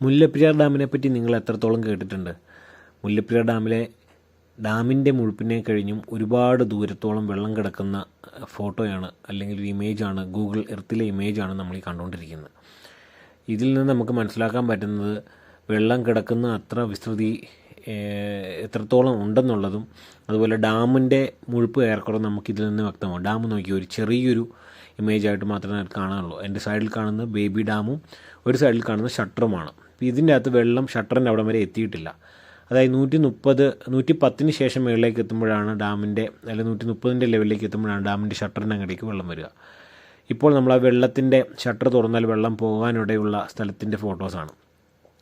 മുല്ലപ്പെരിയാർ ഡാമിനെ പറ്റി നിങ്ങൾ എത്രത്തോളം കേട്ടിട്ടുണ്ട്? മുല്ലപ്പെരിയാർ ഡാമിലെ ഡാമിന്റെ മുഴുപ്പിനെ കഴിഞ്ഞും ഒരുപാട് ദൂരത്തോളം വെള്ളം കിടക്കുന്ന ഫോട്ടോയാണ് അല്ലെങ്കിൽ ഒരു ഇമേജാണ് ഗൂഗിൾ എർത്തിലെ ഇമേജാണ് നമ്മൾ ഈ കണ്ടുകൊണ്ടിരിക്കുന്നത് ഇതിൽ നിന്ന് നമുക്ക് മനസ്സിലാക്കാൻ പറ്റുന്നത് വെള്ളം കിടക്കുന്ന അത്ര വിസ്തൃതി എത്രത്തോളം ഉണ്ടെന്നുള്ളതും അതുപോലെ ഡാമിന്റെ മുഴുപ്പ് ഏറെക്കുറെ നമുക്ക് ഇതിൽ നിന്ന് വ്യക്തമാവും. ഡാം നോക്കി ഒരു ചെറിയൊരു ഇമേജ് ആയിട്ട് മാത്രമേ കാണാനുള്ളൂ. എന്റെ സൈഡിൽ കാണുന്ന ബേബി ഡാമും ഒരു സൈഡിൽ കാണുന്ന ഷട്ടറുമാണ് ഇതിന്റെ അകത്ത് വെള്ളം ഷട്ടറിന്റെ അവിടം വരെ എത്തിയിട്ടില്ല. അതായത് നൂറ്റി മുപ്പത് നൂറ്റി പത്തിന് ശേഷം മുകളിലേക്ക് എത്തുമ്പോഴാണ് ഡാമിന്റെ അല്ലെങ്കിൽ നൂറ്റി മുപ്പതിന്റെ ലെവലിലേക്ക് എത്തുമ്പോഴാണ് ഡാമിന്റെ ഷട്ടറിന്റെ അങ്ങടേക്ക് വെള്ളം വരിക. ഇപ്പോൾ നമ്മൾ ആ വെള്ളത്തിന്റെ ഷട്ടർ തുറന്നാൽ വെള്ളം പോകാനിടയുള്ള സ്ഥലത്തിന്റെ ഫോട്ടോസാണ്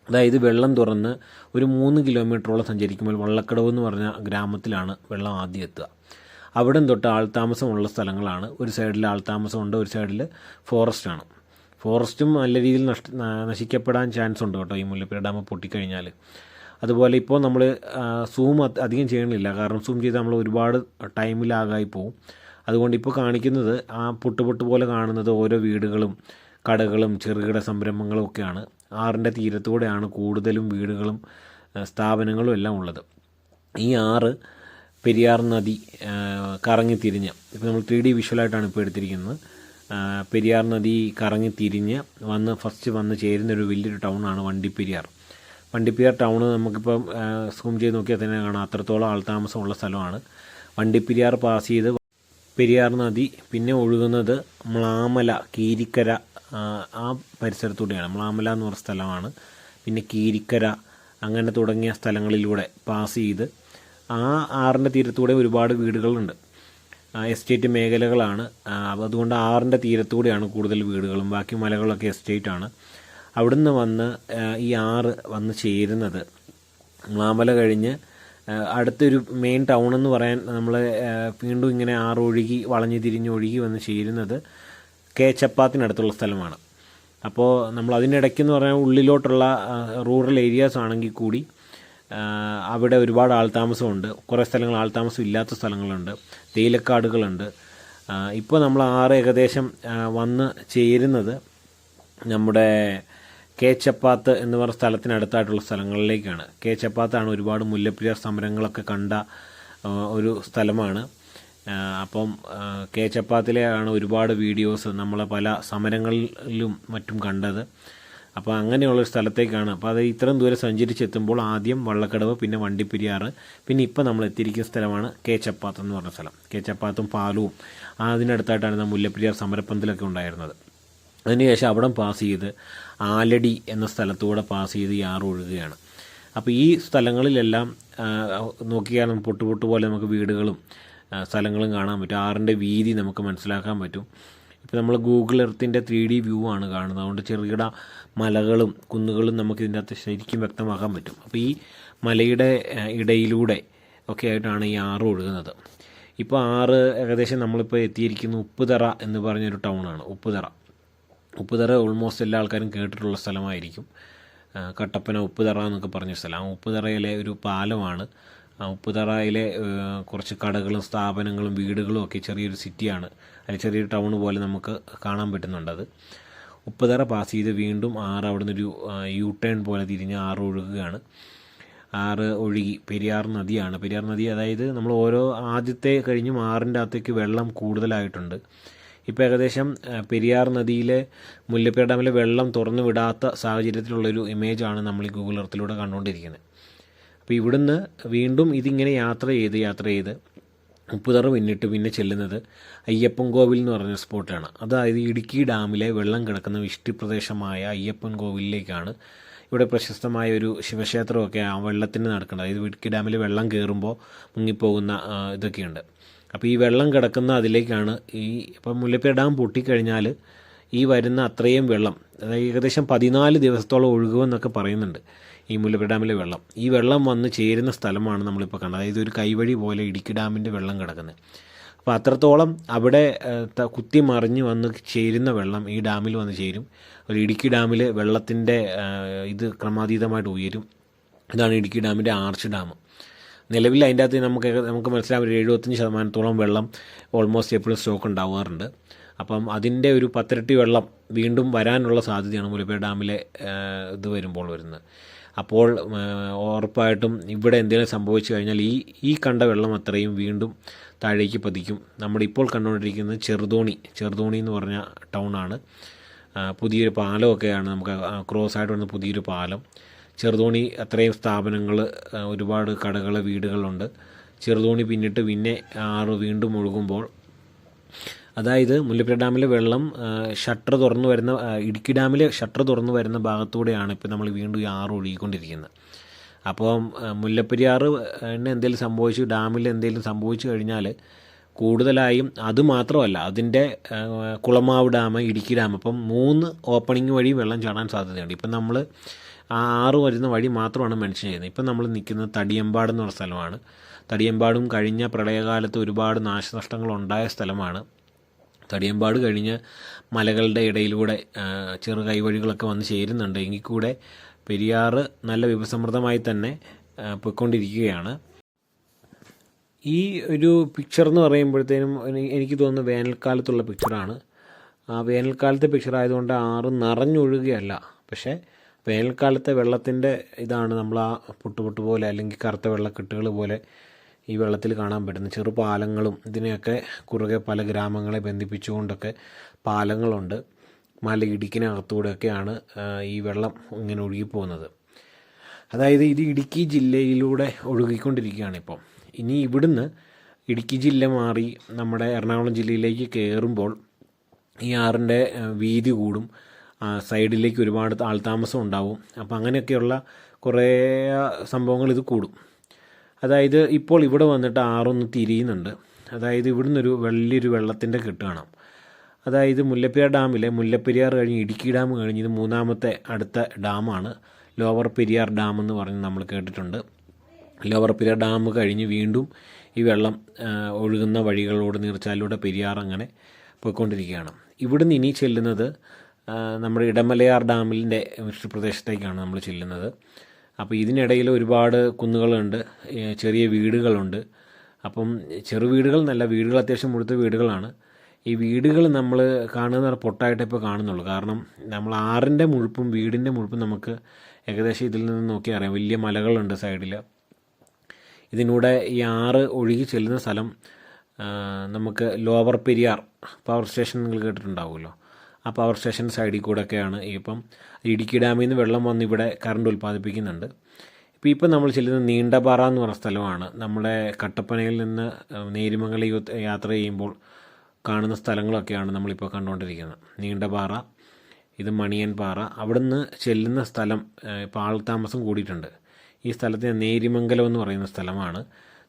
അതായത് വെള്ളം തുറന്ന് ഒരു മൂന്ന് കിലോമീറ്ററോളം സഞ്ചരിക്കുമ്പോൾ വള്ളക്കടവ് എന്ന് പറഞ്ഞ ഗ്രാമത്തിലാണ് വെള്ളം ആദ്യം എത്തുക. അവിടം തൊട്ട് ആൾതാമസമുള്ള സ്ഥലങ്ങളാണ്. ഒരു സൈഡിൽ ആൾതാമസമുണ്ട് ഒരു സൈഡിൽ ഫോറസ്റ്റാണ് ഫോറസ്റ്റും നല്ല രീതിയിൽ നഷ്ട നശിക്കപ്പെടാൻ ചാൻസ് ഉണ്ട് കേട്ടോ ഈ മുല്ലപ്പെരിയാർ ഡാം പൊട്ടിക്കഴിഞ്ഞാൽ അതുപോലെ ഇപ്പോൾ നമ്മൾ സൂം അധികം ചെയ്യണില്ല. കാരണം സൂം ചെയ്ത് നമ്മൾ ഒരുപാട് ടൈമിലാകായി പോകും അതുകൊണ്ട് ഇപ്പോൾ കാണിക്കുന്നത് ആ പുട്ട് പുട്ട് പോലെ കാണുന്നത് ഓരോ വീടുകളും കടകളും ചെറുകിട സംരംഭങ്ങളും ഒക്കെയാണ്. ആറിന്റെ തീരത്തൂടെയാണ് കൂടുതലും വീടുകളും സ്ഥാപനങ്ങളും എല്ലാം ഉള്ളത്. ഈ ആറ് പെരിയാർ നദി കറങ്ങിത്തിരിഞ്ഞ് കറങ്ങി തിരിഞ്ഞ്. ഇപ്പോൾ നമ്മൾ ത്രീ ഡി വിഷ്വലായിട്ടാണ് ഇപ്പോൾ എടുത്തിരിക്കുന്നത്. പെരിയാർ നദി കറങ്ങി തിരിഞ്ഞ് വന്ന് ഫസ്റ്റ് വന്ന് ചേരുന്ന ഒരു വലിയൊരു ടൗണാണ് വണ്ടിപ്പെരിയാർ. വണ്ടിപ്പെരിയാർ ടൗൺ നമുക്കിപ്പം സൂം ചെയ്ത് നോക്കിയാൽ തന്നെ കാണാം. അത്രത്തോളം ആൾതാമസമുള്ള സ്ഥലമാണ്. വണ്ടിപ്പെരിയാർ പാസ് ചെയ്ത് പെരിയാർ നദി പിന്നെ ഒഴുകുന്നത് മ്ലാമല കീരിക്കര ആ, പരിസരത്തൂടെയാണ്. മ്ലാമല എന്ന് പറഞ്ഞ സ്ഥലമാണ്. പിന്നെ കീരിക്കര അങ്ങനെ തുടങ്ങിയ സ്ഥലങ്ങളിലൂടെ പാസ് ചെയ്ത് ആ ആറിന്റെ തീരത്തൂടെ ഒരുപാട് വീടുകളുണ്ട്. എസ്റ്റേറ്റ് മേഖലകളാണ്. അതുകൊണ്ട് ആറിന്റെ തീരത്തൂടെയാണ് കൂടുതൽ വീടുകളും. ബാക്കി മലകളൊക്കെ എസ്റ്റേറ്റ് ആണ്. അവിടുന്ന് വന്ന് ഈ ആറ് വന്ന് ചേരുന്നത്. മാമല കഴിഞ്ഞ് അടുത്തൊരു മെയിൻ ടൗൺ എന്ന് പറയാൻ നമ്മൾ വീണ്ടും ഇങ്ങനെ ആറ് ഒഴുകി വളഞ്ഞു തിരിഞ്ഞ് ഒഴുകി വന്ന് ചേരുന്നത് കെ ചപ്പാത്തിനടുത്തുള്ള സ്ഥലമാണ്. അപ്പോൾ നമ്മൾ അതിനിടയ്ക്ക് എന്ന് പറഞ്ഞാൽ ഉള്ളിലോട്ടുള്ള റൂറൽ ഏരിയാസ് ആണെങ്കിൽ കൂടി അവിടെ ഒരുപാട് ആൾതാമസമുണ്ട് കുറേ സ്ഥലങ്ങൾ ആൾതാമസം ഇല്ലാത്ത സ്ഥലങ്ങളുണ്ട്. തേയിലക്കാടുകളുണ്ട്. ഇപ്പോൾ നമ്മൾ ആറ് ഏകദേശം വന്ന് ചേരുന്നത് നമ്മുടെ കേച്ചപ്പാത്ത് എന്ന് പറഞ്ഞ സ്ഥലത്തിനടുത്തായിട്ടുള്ള സ്ഥലങ്ങളിലേക്കാണ്. കേച്ചപ്പാത്താണ് ഒരുപാട് മുല്ലപ്പെരിയാർ സമരങ്ങളൊക്കെ കണ്ട ഒരു സ്ഥലമാണ്. അപ്പം കേച്ചപ്പാത്തിലെയാണ് ഒരുപാട് വീഡിയോസ് നമ്മൾ പല സമരങ്ങളിലും മറ്റും കണ്ടത്. അപ്പോൾ അങ്ങനെയുള്ളൊരു സ്ഥലത്തേക്കാണ്. അപ്പോൾ അത് ഇത്രയും ദൂരം സഞ്ചരിച്ചെത്തുമ്പോൾ ആദ്യം വള്ളക്കടവ് പിന്നെ വണ്ടിപ്പെരിയാറ് പിന്നെ ഇപ്പോൾ നമ്മൾ എത്തിയിരിക്കുന്ന സ്ഥലമാണ് കേച്ചപ്പാത്ത് എന്ന് പറഞ്ഞ സ്ഥലം. കേച്ചപ്പാത്തും പാലവും അതിനടുത്തായിട്ടാണ് നമ്മൾ മുല്ലപ്പെരിയാർ സമരപ്പന്തലൊക്കെ ഉണ്ടായിരുന്നത്. അതിനുശേഷം അവിടം പാസ് ചെയ്ത് ആലടി എന്ന സ്ഥലത്തൂടെ പാസ് ചെയ്ത് ഈ ഒഴുകുകയാണ്. അപ്പോൾ ഈ സ്ഥലങ്ങളിലെല്ലാം നോക്കിയാൽ നമുക്ക് പൊട്ട് പൊട്ട് പോലെ നമുക്ക് വീടുകളും സ്ഥലങ്ങളും കാണാൻ പറ്റും. ആറിന്റെ വീതി നമുക്ക് മനസ്സിലാക്കാൻ പറ്റും. ഇപ്പോൾ നമ്മൾ ഗൂഗിൾ എർത്തിന്റെ ത്രീ ഡി വ്യൂ ആണ് കാണുന്നത്. അതുകൊണ്ട് ചെറുകിട മലകളും കുന്നുകളും നമുക്ക് ഇതിന്റെ അകത്ത് ശരിക്കും വ്യക്തമാക്കാൻ പറ്റും. അപ്പോൾ ഈ മലയുടെ ഇടയിലൂടെ ഒക്കെ ആയിട്ടാണ് ഈ ആറ് ഒഴുകുന്നത്. ഇപ്പോൾ ആറ് ഏകദേശം നമ്മളിപ്പോൾ എത്തിയിരിക്കുന്ന ഉപ്പുതറ എന്ന് പറഞ്ഞൊരു ടൗണാണ് ഉപ്പുതറ ഉപ്പുതറ ഓൾമോസ്റ്റ് എല്ലാ ആൾക്കാരും കേട്ടിട്ടുള്ള സ്ഥലമായിരിക്കും. കട്ടപ്പന ഉപ്പുതറ എന്നൊക്കെ പറഞ്ഞ സ്ഥലം. ആ ഉപ്പുതറയിലെ ഒരു പാലമാണ്. ഉപ്പുതറയിലെ കുറച്ച് കടകളും സ്ഥാപനങ്ങളും വീടുകളും ഒക്കെ ചെറിയൊരു സിറ്റിയാണ് അല്ലെങ്കിൽ ചെറിയൊരു ടൗൺ പോലെ നമുക്ക് കാണാൻ പറ്റുന്നുണ്ടത് ഉപ്പുതറ പാസ് ചെയ്ത് വീണ്ടും ആറ് അവിടെ നിന്നൊരു യു ടേൺ പോലെ തിരിഞ്ഞ് ആറ് ഒഴുകുകയാണ്. ആറ് ഒഴുകി പെരിയാർ നദിയാണ്. പെരിയാർ നദി അതായത് നമ്മൾ ഓരോ ആദ്യത്തെ കഴിഞ്ഞും ആറിന്റെ അകത്തേക്ക് വെള്ളം കൂടുതലായിട്ടുണ്ട്. ഇപ്പോൾ ഏകദേശം പെരിയാർ നദിയിലെ മുല്ലപ്പെരിയാർ ഡാമിലെ വെള്ളം തുറന്നു വിടാത്ത സാഹചര്യത്തിലുള്ളൊരു ഇമേജാണ് നമ്മൾ ഈ ഗൂഗിൾ എർത്തിലൂടെ കണ്ടുകൊണ്ടിരിക്കുന്നത്. അപ്പോൾ ഇവിടുന്ന് വീണ്ടും ഇതിങ്ങനെ യാത്ര ചെയ്ത് യാത്ര ചെയ്ത് ഉപ്പുതറ പിന്നിട്ട് പിന്നെ ചെല്ലുന്നത് അയ്യപ്പൻ കോവിൽ എന്ന് പറഞ്ഞ സ്പോട്ടാണ്. അതായത് ഇടുക്കി ഡാമിലെ വെള്ളം കിടക്കുന്ന വിഷ്ടിപ്രദേശമായ അയ്യപ്പൻ കോവിലിലേക്കാണ് ഇവിടെ പ്രശസ്തമായ ഒരു ശിവക്ഷേത്രമൊക്കെ ആ വെള്ളത്തിന് നടക്കുന്നത്. അതായത് ഇടുക്കി ഡാമിൽ വെള്ളം കയറുമ്പോൾ മുങ്ങിപ്പോകുന്ന ഇതൊക്കെയുണ്ട്. അപ്പോൾ ഈ വെള്ളം കിടക്കുന്ന അതിലേക്കാണ് ഈ ഇപ്പം മുല്ലപ്പേ ഡാം പൊട്ടിക്കഴിഞ്ഞാൽ ഈ വരുന്ന അത്രയും വെള്ളം അതായത് ഏകദേശം പതിനാല് ദിവസത്തോളം ഒഴുകുമെന്നൊക്കെ പറയുന്നുണ്ട് ഈ മുല്ലപ്പെരിയാർ ഡാമിലെ വെള്ളം. ഈ വെള്ളം വന്ന് ചേരുന്ന സ്ഥലമാണ് നമ്മളിപ്പോൾ കണ്ടത് അതായത് ഒരു കൈവഴി പോലെ ഇടുക്കി ഡാമിന്റെ വെള്ളം കിടക്കുന്നത്. അപ്പോൾ അത്രത്തോളം അവിടെ കുത്തി മറിഞ്ഞ് വന്ന് ചേരുന്ന വെള്ളം ഈ ഡാമിൽ വന്ന് ചേരും. ഒരു ഇടുക്കി ഡാമിൽ വെള്ളത്തിന്റെ ഇത് ക്രമാതീതമായിട്ട് ഉയരും. ഇതാണ് ഇടുക്കി ഡാമിന്റെ ആർച്ച് ഡാം. നിലവിൽ അതിന്റെ അകത്ത് നമുക്ക് നമുക്ക് മനസ്സിലാവും ഒരു എഴുപത്തഞ്ച് ശതമാനത്തോളം വെള്ളം ഓൾമോസ്റ്റ് എപ്പോഴും സ്റ്റോക്ക് ഉണ്ടാവാറുണ്ട്. അപ്പം അതിന്റെ ഒരു പത്തിരട്ടി വെള്ളം വീണ്ടും വരാനുള്ള സാധ്യതയാണ് മുല്ലപ്പെരിയാർ ഡാമിലെ ഇത് വരുമ്പോൾ വരുന്നത്. അപ്പോൾ ഉറപ്പായിട്ടും ഇവിടെ എന്തെങ്കിലും സംഭവിച്ചു കഴിഞ്ഞാൽ ഈ ഈ കണ്ട വെള്ളം അത്രയും വീണ്ടും താഴേക്ക് പതിക്കും. നമ്മളിപ്പോൾ കണ്ടുകൊണ്ടിരിക്കുന്നത് ചെറുതോണി ചെറുതോണി എന്ന് പറഞ്ഞ ടൗണാണ്. പുതിയൊരു പാലമൊക്കെയാണ് നമുക്ക് ക്രോസ് ആയിട്ട് വന്ന പുതിയൊരു പാലം. ചെറുതോണി അത്രയും സ്ഥാപനങ്ങൾ ഒരുപാട് കടകൾ വീടുകളുണ്ട്. ചെറുതോണി പിന്നിട്ട് പിന്നെ ആറ് വീണ്ടും ഒഴുകുമ്പോൾ അതായത് മുല്ലപ്പെരിയാർ ഡാമിലെ വെള്ളം ഷട്ടർ തുറന്നു വരുന്ന ഇടുക്കി ഡാമിലെ ഷട്ടർ തുറന്നു വരുന്ന ഭാഗത്തൂടെയാണ് ഇപ്പോൾ നമ്മൾ വീണ്ടും ഈ ആറ് ഒഴുകിക്കൊണ്ടിരിക്കുന്നത്. അപ്പോൾ മുല്ലപ്പെരിയാറിന് എന്തെങ്കിലും സംഭവിച്ചു ഡാമിൽ എന്തെങ്കിലും സംഭവിച്ചു കഴിഞ്ഞാൽ കൂടുതലായും അത് മാത്രമല്ല അതിന്റെ കുളമാവ് ഡാം ഇടുക്കി ഡാം അപ്പം മൂന്ന് ഓപ്പണിംഗ് വഴി വെള്ളം ചാടാൻ സാധ്യതയുണ്ട്. ഇപ്പം നമ്മൾ ആ ആറ് വരുന്ന വഴി മാത്രമാണ് മെൻഷൻ ചെയ്യുന്നത്. ഇപ്പം നമ്മൾ നിൽക്കുന്നത് തടിയമ്പാട് എന്ന് പറഞ്ഞ സ്ഥലമാണ്. തടിയമ്പാടും കഴിഞ്ഞ പ്രളയകാലത്ത് ഒരുപാട് നാശനഷ്ടങ്ങൾ ഉണ്ടായ സ്ഥലമാണ്. തടിയമ്പാട് കഴിഞ്ഞ് മലകളുടെ ഇടയിലൂടെ ചെറു കൈവഴികളൊക്കെ വന്ന് ചേരുന്നുണ്ട്. എങ്കിൽ കൂടെ പെരിയാറ് നല്ല വിഭസമൃദ്ധമായി തന്നെ പൊയ്ക്കൊണ്ടിരിക്കുകയാണ്. ഈ ഒരു പിക്ചർ എന്ന് പറയുമ്പോഴത്തേനും എനിക്ക് തോന്നുന്നു വേനൽക്കാലത്തുള്ള പിക്ചറാണ് ആ വേനൽക്കാലത്തെ പിക്ചർ ആയതുകൊണ്ട് ആറ് നിറഞ്ഞൊഴുകുകയല്ല പക്ഷേ വേനൽക്കാലത്തെ വെള്ളത്തിന്റെ ഇതാണ് നമ്മൾ ആ പുട്ടുപുട്ട് പോലെ അല്ലെങ്കിൽ കറുത്ത വെള്ളക്കെട്ടുകൾ പോലെ ഈ വെള്ളത്തിൽ കാണാൻ പറ്റുന്ന ചെറു പാലങ്ങളും ഇതിനെയൊക്കെ കുറുകെ പല ഗ്രാമങ്ങളെ ബന്ധിപ്പിച്ചുകൊണ്ടൊക്കെ പാലങ്ങളുണ്ട്. മല ഇടുക്കിനകത്തൂടെയൊക്കെയാണ് ഈ വെള്ളം ഇങ്ങനെ ഒഴുകിപ്പോകുന്നത്. അതായത് ഇത് ഇടുക്കി ജില്ലയിലൂടെ ഒഴുകിക്കൊണ്ടിരിക്കുകയാണ് ഇപ്പം ഇനി ഇവിടുന്ന് ഇടുക്കി ജില്ല മാറി നമ്മുടെ എറണാകുളം ജില്ലയിലേക്ക് കയറുമ്പോൾ ഈ ആറിന്റെ വീതി കൂടും. സൈഡിലേക്ക് ഒരുപാട് ആൾതാമസം ഉണ്ടാവും. അപ്പോൾ അങ്ങനെയൊക്കെയുള്ള കുറേ സംഭവങ്ങൾ ഇത് കൂടും. അതായത് ഇപ്പോൾ ഇവിടെ വന്നിട്ട് ആറൊന്ന് തിരിയുന്നുണ്ട്. അതായത് ഇവിടുന്ന് ഒരു വലിയൊരു വെള്ളത്തിന്റെ കെട്ട് കാണാം. അതായത് മുല്ലപ്പെരിയാർ ഡാമിലെ മുല്ലപ്പെരിയാർ കഴിഞ്ഞ് ഇടുക്കി ഡാം കഴിഞ്ഞ് ഇത് മൂന്നാമത്തെ അടുത്ത ഡാമാണ്. ലോവർ പെരിയാർ ഡാം എന്ന് പറഞ്ഞ് നമ്മൾ കേട്ടിട്ടുണ്ട്. ലോവർ പെരിയാർ ഡാം കഴിഞ്ഞ് വീണ്ടും ഈ വെള്ളം ഒഴുകുന്ന വഴികളോട് നീർച്ചാലിലൂടെ പെരിയാർ അങ്ങനെ പോയിക്കൊണ്ടിരിക്കുകയാണ്. ഇവിടുന്ന് ഇനി ചെല്ലുന്നത് നമ്മുടെ ഇടമലയാർ ഡാമിന്റെ പ്രദേശത്തേക്കാണ് നമ്മൾ ചെല്ലുന്നത്. അപ്പോൾ ഇതിനിടയിൽ ഒരുപാട് കുന്നുകളുണ്ട് ചെറിയ വീടുകളുണ്ട്. അപ്പം ചെറു വീടുകൾ നല്ല വീടുകൾ അത്യാവശ്യം മുഴുത്ത വീടുകളാണ്. ഈ വീടുകൾ നമ്മൾ കാണുന്ന പൊട്ടായിട്ട് ഇപ്പോൾ കാണുന്നുള്ളൂ. കാരണം നമ്മൾ ആറിന്റെ മുഴുപ്പും വീടിന്റെ മുഴുപ്പും നമുക്ക് ഏകദേശം ഇതിൽ നിന്ന് നോക്കി അറിയാം. വലിയ മലകളുണ്ട് സൈഡിൽ ഇതിനൂടെ ഈ ആറ് ഒഴുകി ചെല്ലുന്ന സ്ഥലം നമുക്ക് ലോവർ പെരിയാർ പവർ സ്റ്റേഷൻ നിങ്ങൾ കേട്ടിട്ടുണ്ടാവുമല്ലോ. ആ പവർ സ്റ്റേഷൻ സൈഡിൽ കൂടെയൊക്കെയാണ്. ഇപ്പം ഇടുക്കി ഡാമിൽ നിന്ന് വെള്ളം വന്ന് ഇവിടെ കറണ്ട് ഉൽപ്പാദിപ്പിക്കുന്നുണ്ട്. ഇപ്പോൾ ഇപ്പം നമ്മൾ ചെല്ലുന്നത് നീണ്ടപാറ എന്ന് പറഞ്ഞ സ്ഥലമാണ്. നമ്മുടെ കട്ടപ്പനയിൽ നിന്ന് നേരിമംഗലം യാത്ര ചെയ്യുമ്പോൾ കാണുന്ന സ്ഥലങ്ങളൊക്കെയാണ് നമ്മളിപ്പോൾ കണ്ടുകൊണ്ടിരിക്കുന്നത്. നീണ്ടപാറ ഇത് മണിയൻ പാറ അവിടുന്ന് ചെല്ലുന്ന സ്ഥലം ഇപ്പോൾ ആൾ താമസം കൂടിയിട്ടുണ്ട്. ഈ സ്ഥലത്തിന് നേരിമംഗലം എന്ന് പറയുന്ന സ്ഥലമാണ്.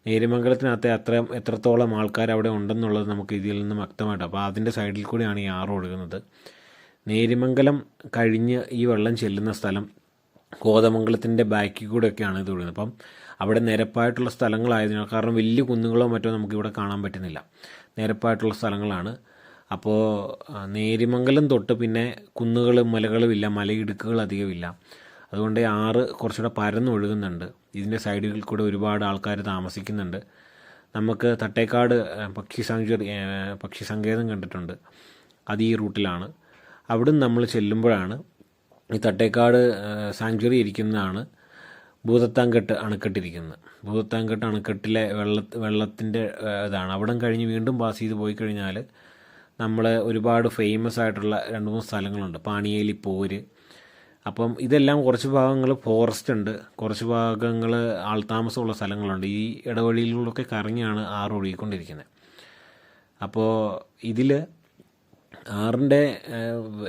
നേരിമംഗലത്തിനകത്തെ അത്ര എത്രത്തോളം ആൾക്കാർ അവിടെ ഉണ്ടെന്നുള്ളത് നമുക്ക് ഇതിൽ നിന്നും വ്യക്തമായിട്ട് അപ്പോൾ അതിന്റെ സൈഡിൽ കൂടിയാണ് ഈ ആറ് ഒഴുകുന്നത്. നേരിമംഗലം കഴിഞ്ഞ് ഈ വെള്ളം ചെല്ലുന്ന സ്ഥലം കോതമംഗലത്തിന്റെ ബാക്കിൽ കൂടെയൊക്കെയാണ് ഇത് ഒഴുകുന്നത്. അപ്പം അവിടെ നിരപ്പായിട്ടുള്ള സ്ഥലങ്ങളായതിനാൽ കാരണം വലിയ കുന്നുകളോ മറ്റോ നമുക്കിവിടെ കാണാൻ പറ്റുന്നില്ല. നിരപ്പായിട്ടുള്ള സ്ഥലങ്ങളാണ്. അപ്പോൾ നേര്യമംഗലം തൊട്ട് പിന്നെ കുന്നുകളും മലകളും ഇല്ല മലയിടുക്കുകൾ അധികമില്ല. അതുകൊണ്ട് ആറ് കുറച്ചുകൂടെ പരന്ന് ഒഴുകുന്നുണ്ട്. ഇതിന്റെ സൈഡുകളിൽ കൂടെ ഒരുപാട് ആൾക്കാർ താമസിക്കുന്നുണ്ട്. നമുക്ക് തട്ടേക്കാട് പക്ഷി സാങ്ച്വറി ആ, പക്ഷി സങ്കേതം കണ്ടിട്ടുണ്ട്. അത് ഈ റൂട്ടിലാണ്. അവിടുന്ന് നമ്മൾ ചെല്ലുമ്പോഴാണ് ഈ തട്ടേക്കാട് സാങ്ച്വറി ഇരിക്കുന്നതാണ് ഭൂതത്താങ്കെട്ട് അണക്കെട്ടിരിക്കുന്നത്. ഭൂതത്താങ്കെട്ട് അണക്കെട്ടിലെ വെള്ള വെള്ളത്തിന്റെ ഇതാണ്. അവിടം കഴിഞ്ഞ് വീണ്ടും പാസ് ചെയ്ത് പോയി കഴിഞ്ഞാൽ നമ്മൾ ഒരുപാട് ഫേമസ് ആയിട്ടുള്ള രണ്ട് മൂന്ന് സ്ഥലങ്ങളുണ്ട്. പാണിയേലി പോര് അപ്പം ഇതെല്ലാം കുറച്ച് ഭാഗങ്ങൾ ഫോറസ്റ്റ് ഉണ്ട്. കുറച്ച് ഭാഗങ്ങൾ ആൾതാമസമുള്ള സ്ഥലങ്ങളുണ്ട്. ഈ ഇടവഴിയിലൂടെയൊക്കെ കറങ്ങിയാണ് ആറ് ഒഴുകിക്കൊണ്ടിരിക്കുന്നത്. അപ്പോൾ ഇതിൽ ആറിന്റെ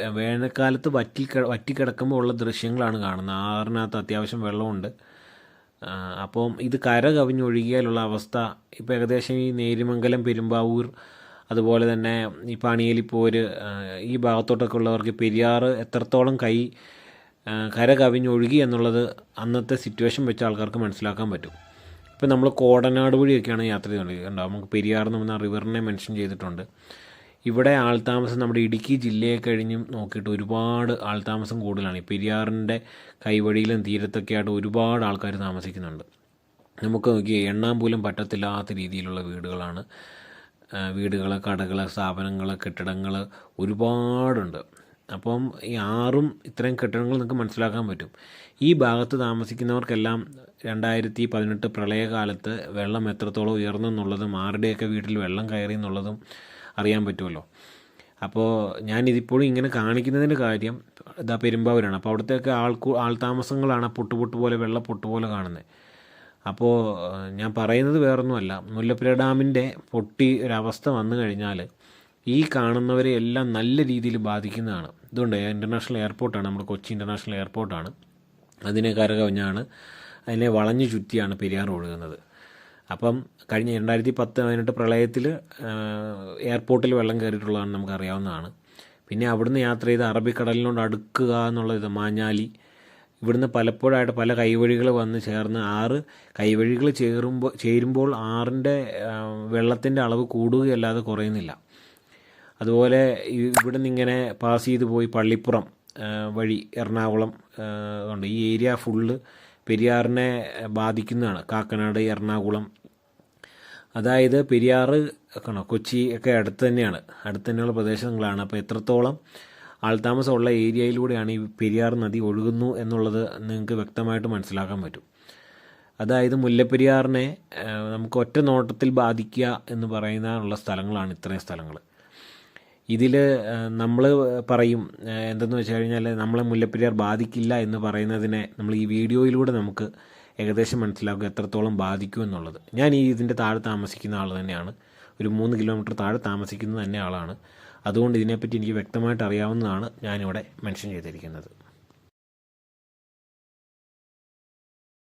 വേനൽക്കാലത്ത് വറ്റി വറ്റിക്കിടക്കുമ്പോൾ ഉള്ള ദൃശ്യങ്ങളാണ് കാണുന്നത്. ആറിനകത്ത് അത്യാവശ്യം വെള്ളമുണ്ട്. അപ്പം ഇത് കര കവിഞ്ഞൊഴുകിയാലുള്ള അവസ്ഥ. ഇപ്പോൾ ഏകദേശം ഈ നേരിമംഗലം പെരുമ്പാവൂർ അതുപോലെ തന്നെ ഈ പണിയലിപ്പോര് ഈ ഭാഗത്തോട്ടൊക്കെ ഉള്ളവർക്ക് പെരിയാറ് എത്രത്തോളം കൈ കര കവിഞ്ഞൊഴുകി എന്നുള്ളത് അന്നത്തെ സിറ്റുവേഷൻ വെച്ച ആൾക്കാർക്ക് മനസ്സിലാക്കാൻ പറ്റും. ഇപ്പം നമ്മൾ കോടനാട് വഴിയൊക്കെയാണ് യാത്ര ചെയ്തുകൊണ്ടിരിക്കുന്നത് നമുക്ക് പെരിയാർ എന്ന് പറഞ്ഞ റിവറിനെ മെൻഷൻ ചെയ്തിട്ടുണ്ട്. ഇവിടെ ആൾതാമസം നമ്മുടെ ഇടുക്കി ജില്ലയെ കഴിഞ്ഞും നോക്കിയിട്ട് ഒരുപാട് ആൾതാമസം കൂടുതലാണ്. ഈ പെരിയാറിന്റെ കൈവഴിയിലും തീരത്തൊക്കെ ആയിട്ട് ഒരുപാട് ആൾക്കാർ താമസിക്കുന്നുണ്ട്. നമുക്ക് നോക്കി എണ്ണാൻ പോലും പറ്റത്തില്ലാത്ത രീതിയിലുള്ള വീടുകളാണ്. വീടുകൾ കടകൾ സ്ഥാപനങ്ങൾ കെട്ടിടങ്ങൾ ഒരുപാടുണ്ട്. അപ്പം ഈ ആറും ഇത്രയും കെട്ടിടങ്ങൾ നിങ്ങൾക്ക് മനസ്സിലാക്കാൻ പറ്റും. ഈ ഭാഗത്ത് താമസിക്കുന്നവർക്കെല്ലാം രണ്ടായിരത്തി പതിനെട്ട് പ്രളയകാലത്ത് വെള്ളം എത്രത്തോളം ഉയർന്നു എന്നുള്ളതും ആരുടെയൊക്കെ വീട്ടിൽ വെള്ളം കയറി എന്നുള്ളതും അറിയാൻ പറ്റുമല്ലോ. അപ്പോൾ ഞാനിതിപ്പോഴും ഇങ്ങനെ കാണിക്കുന്നതിന്റെ കാര്യം ഇതാ പെരുമ്പാവൂരാണ്. അപ്പോൾ അവിടുത്തെയൊക്കെ ആൾക്കു ആൾ താമസങ്ങളാണ് പൊട്ടുപൊട്ട് പോലെ വെള്ള പൊട്ട് പോലെ കാണുന്നത് അപ്പോൾ ഞാൻ പറയുന്നത് വേറൊന്നുമല്ല. മുല്ലപ്പുര ഡാമിന്റെ പൊട്ടി ഒരവസ്ഥ വന്നു കഴിഞ്ഞാൽ ഈ കാണുന്നവരെ എല്ലാം നല്ല രീതിയിൽ ബാധിക്കുന്നതാണ്. ഇതുകൊണ്ട് ഇന്റർനാഷണൽ എയർപോർട്ടാണ് നമ്മുടെ കൊച്ചി ഇന്റർനാഷണൽ എയർപോർട്ടാണ് അതിനെ കരകവിഞ്ഞാണ് അതിനെ വളഞ്ഞു ചുറ്റിയാണ് പെരിയാർ ഒഴുകുന്നത്. അപ്പം കഴിഞ്ഞ രണ്ടായിരത്തി പത്ത് പതിനെട്ട് പ്രളയത്തിൽ എയർപോർട്ടിൽ വെള്ളം കയറിയിട്ടുള്ളതാണ് നമുക്കറിയാവുന്നതാണ്. പിന്നെ അവിടുന്ന് യാത്ര ചെയ്ത് അറബിക്കടലിനോട് അടുക്കുക എന്നുള്ളത് മാഞ്ഞാലി ഇവിടുന്ന് പലപ്പോഴായിട്ട് പല കൈവഴികൾ വന്ന് ചേർന്ന് ആറ് കൈവഴികൾ ചേരുമ്പോൾ ചേരുമ്പോൾ ആറിന്റെ വെള്ളത്തിന്റെ അളവ് കൂടുകയല്ലാതെ കുറയുന്നില്ല. അതുപോലെ ഇവിടെ ഇവിടുന്ന് ഇങ്ങനെ പാസ് ചെയ്ത് പോയി പള്ളിപ്പുറം വഴി എറണാകുളം ഉണ്ട്. ഈ ഏരിയ ഫുള്ള് പെരിയാറിനെ ബാധിക്കുന്നതാണ്. കാക്കനാട് എറണാകുളം. അതായത് പെരിയാർ കണോ കൊച്ചി ഒക്കെ അടുത്ത് തന്നെയാണ്. അടുത്ത് തന്നെയുള്ള പ്രദേശങ്ങളാണ്. അപ്പോൾ എത്രത്തോളം ആൾതാമസമുള്ള ഏരിയയിലൂടെയാണ് ഈ പെരിയാർ നദി ഒഴുകുന്നു എന്നുള്ളത് നിങ്ങൾക്ക് വ്യക്തമായിട്ട് മനസ്സിലാക്കാൻ പറ്റും. അതായത് മുല്ലപ്പെരിയാറിനെ നമുക്ക് ഒറ്റ നോട്ടത്തിൽ ബാധിക്കുക എന്ന് പറയുന്ന സ്ഥലങ്ങളാണ് ഇത്രയും സ്ഥലങ്ങൾ ഇതിൽ നമ്മൾ പറയും എന്തെന്ന് വെച്ച് കഴിഞ്ഞാൽ നമ്മളെ മുല്ലപ്പെരിയാർ ബാധിക്കില്ല എന്ന് പറയുന്നതിനെ നമ്മൾ ഈ വീഡിയോയിലൂടെ നമുക്ക് ഏകദേശം മനസ്സിലാക്കുക എത്രത്തോളം ബാധിക്കും എന്നുള്ളത്. ഞാൻ ഈ ഇതിന്റെ താഴെ താമസിക്കുന്ന ആൾ തന്നെയാണ്. ഒരു മൂന്ന് കിലോമീറ്റർ താഴെ താമസിക്കുന്ന തന്നെ ആളാണ്. അതുകൊണ്ട് ഇതിനെപ്പറ്റി എനിക്ക് വ്യക്തമായിട്ട് അറിയാവുന്നതാണ് ഞാനിവിടെ മെൻഷൻ ചെയ്തിരിക്കുന്നത്.